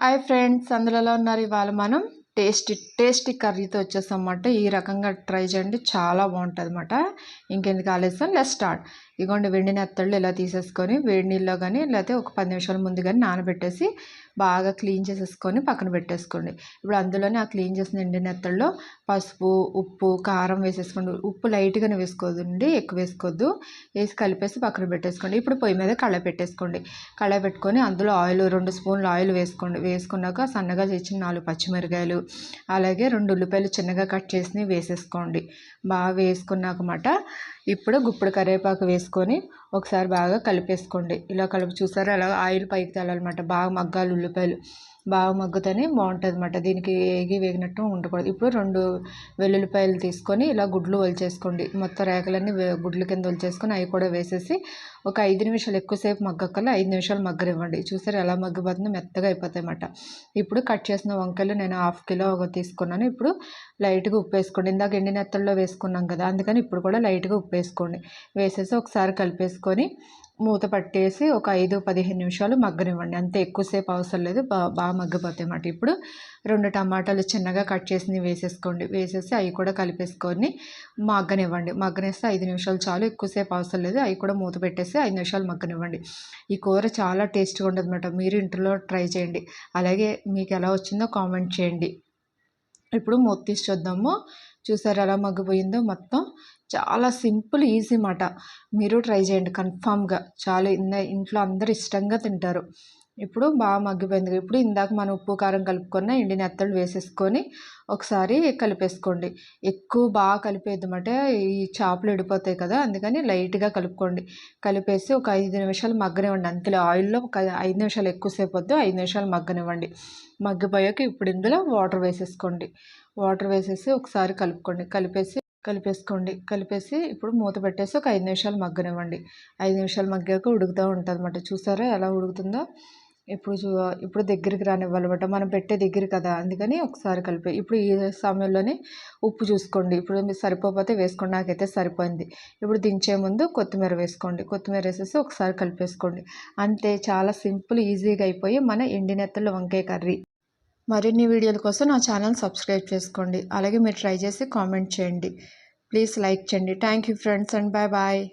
Hi friends అందులో ఉన్నారు? ఇవాళ మనం టేస్టీ టేస్టీ కర్రీతో వచ్చేసామన్నమాట ఈ రకంగా ట్రై చేయండి. చాలా బాగుంటుంది అనమాట ఇంకెందుకు ఆలస్యం? Let's start. ఇగోండి వెండి నెత్తళ్ళు ఇలా తీసేసుకొని వేడి నీళ్ళలో కానీ లేకపోతే ఒక పది నిమిషాల ముందు కానీ నానబెట్టేసి బాగా క్లీన్ చేసేసుకొని పక్కన పెట్టేసుకోండి. ఇప్పుడు అందులోనే ఆ క్లీన్ చేసిన ఎండి నెత్తల్లో పసుపు ఉప్పు కారం వేసేసుకోండి. ఉప్పు లైట్గానే వేసుకోదండి ఎక్కువ వేసుకోవద్దు. వేసి కలిపేసి పక్కన పెట్టేసుకోండి. ఇప్పుడు పొయ్యి మీద కళ్ళ పెట్టేసుకోండి. కళ్ళ పెట్టుకొని అందులో ఆయిల్ రెండు స్పూన్లు ఆయిల్ వేసుకోండి. వేసుకున్నాక సన్నగా చేసిన నాలుగు పచ్చిమిరకాయలు అలాగే రెండు ఉల్లిపాయలు చిన్నగా కట్ చేసి వేసేసుకోండి. బాగా వేసుకున్నాకమాట ఇప్పుడు గుప్పుడు కరివేపాకు వేసుకొని ఒకసారి బాగా కలిపేసుకోండి. ఇలా కలిపి చూసారా? అలా ఆయిల్ పైకి తేలాలన్నమాట. బాగా మగ్గాలి ఉల్లిపాయలు. బాగా మగ్గుతూనే బాగుంటుంది అనమాట దీనికి ఏగి వేగినట్టు ఉండకూడదు. ఇప్పుడు రెండు వెల్లుల్లిపాయలు తీసుకొని ఇలా గుడ్లు వలిచేసుకోండి మొత్తం రేకలన్నీ గుడ్ల కింద వలిచేసుకొని అవి కూడా వేసేసి ఒక ఐదు నిమిషాలు ఎక్కువసేపు మగ్గక్కల్లా ఐదు నిమిషాలు మగ్గనివ్వండి. చూసారు? ఎలా మగ్గిపోతుందో మెత్తగా అయిపోతాయి అన్నమాట ఇప్పుడు కట్ చేసిన వంకాయలు నేను హాఫ్ కిలో తీసుకున్నాను. ఇప్పుడు లైట్గా ఉప్పు వేసుకోండి ఇందాక ఎండి నెత్తల్లో వేసుకున్నాం కదా అందుకని ఇప్పుడు కూడా లైట్గా ఉప్పు వేసుకోండి వేసేసి ఒకసారి తీసుకొని మూత పట్టేసి ఒక ఐదు పదిహేను నిమిషాలు మగ్గనివ్వండి. అంతే ఎక్కువసేపు అవసరం లేదు. బా బాగా మగ్గిపోతాయి అన్నమాట. ఇప్పుడు రెండు టమాటాలు చిన్నగా కట్ చేసి వేసేసుకోండి. వేసేసి అవి కూడా కలిపేసుకొని మగ్గనివ్వండి. మగ్గనేస్తే ఐదు నిమిషాలు చాలు. ఎక్కువసేపు అవసరం లేదు. అవి కూడా మూత పెట్టేసి ఐదు నిమిషాలు మగ్గనివ్వండి. ఈ కూర చాలా టేస్ట్గా ఉంటుంది అనమాట మీరు ఇంట్లో ట్రై చేయండి. అలాగే మీకు ఎలా వచ్చిందో కామెంట్ చేయండి. ఇప్పుడు మూత తీసి చూద్దాము. చూసారు ఎలా మగ్గిపోయిందో మొత్తం. చాలా సింపుల్ ఈజీ మాట. మీరు ట్రై చేయండి. కన్ఫామ్గా. చాలా. ఇంట్లో అందరు ఇష్టంగా తింటారు. ఇప్పుడు బాగా మగ్గిపోయింది. ఇప్పుడు ఇందాక మనం ఉప్పు కారం కలుపుకున్న ఎండి నెత్తలు వేసేసుకొని ఒకసారి కలిపేసుకోండి. ఎక్కువ బాగా కలిపేద్దామంట ఈ చేపలు ఎడిపోతాయి కదా. అందుకని లైట్గా కలుపుకోండి. కలిపేసి ఒక ఐదు నిమిషాలు మగ్గనివ్వండి. అంతే ఆయిల్లో ఒక ఐదు నిమిషాలు ఎక్కువసేపు వద్దు. ఐదు నిమిషాలు మగ్గనివ్వండి. మగ్గిపోయాక ఇప్పుడు ఇందులో వాటర్ వేసేసుకోండి. వాటర్ వేసేసి ఒకసారి కలుపుకోండి. కలిపేసి కలిపేసుకోండి. కలిపేసి ఇప్పుడు మూత పెట్టేసి ఒక ఐదు నిమిషాలు మగ్గనివ్వండి. ఐదు నిమిషాలు మగ్గాక ఉడుకుతూ ఉంటుంది అనమాట చూసారా ఎలా ఉడుకుతుందో? ఇప్పుడు చూ ఇప్పుడు దగ్గరికి రానివ్వాలన్నమాట. మనం పెట్టే దగ్గర కదా. అందుకని ఒకసారి కలిపే. ఇప్పుడు ఈ సమయంలోనే ఉప్పు చూసుకోండి. ఇప్పుడు మీరు సరిపోతే వేసుకోండి. నాకైతే సరిపోయింది. ఇప్పుడు దించే ముందు కొత్తిమీర వేసుకోండి. కొత్తిమీర వేసేసి ఒకసారి కలిపేసుకోండి. అంతే. చాలా సింపుల్ ఈజీగా అయిపోయి మన ఎండినెత్తలు వంకాయ కర్రీ. మరిన్ని వీడియోల కోసం నా ఛానల్ సబ్స్క్రైబ్ చేసుకోండి. అలాగే మీరు ట్రై చేసి కామెంట్ చేయండి. Please like Chandi. Thank you friends and bye bye.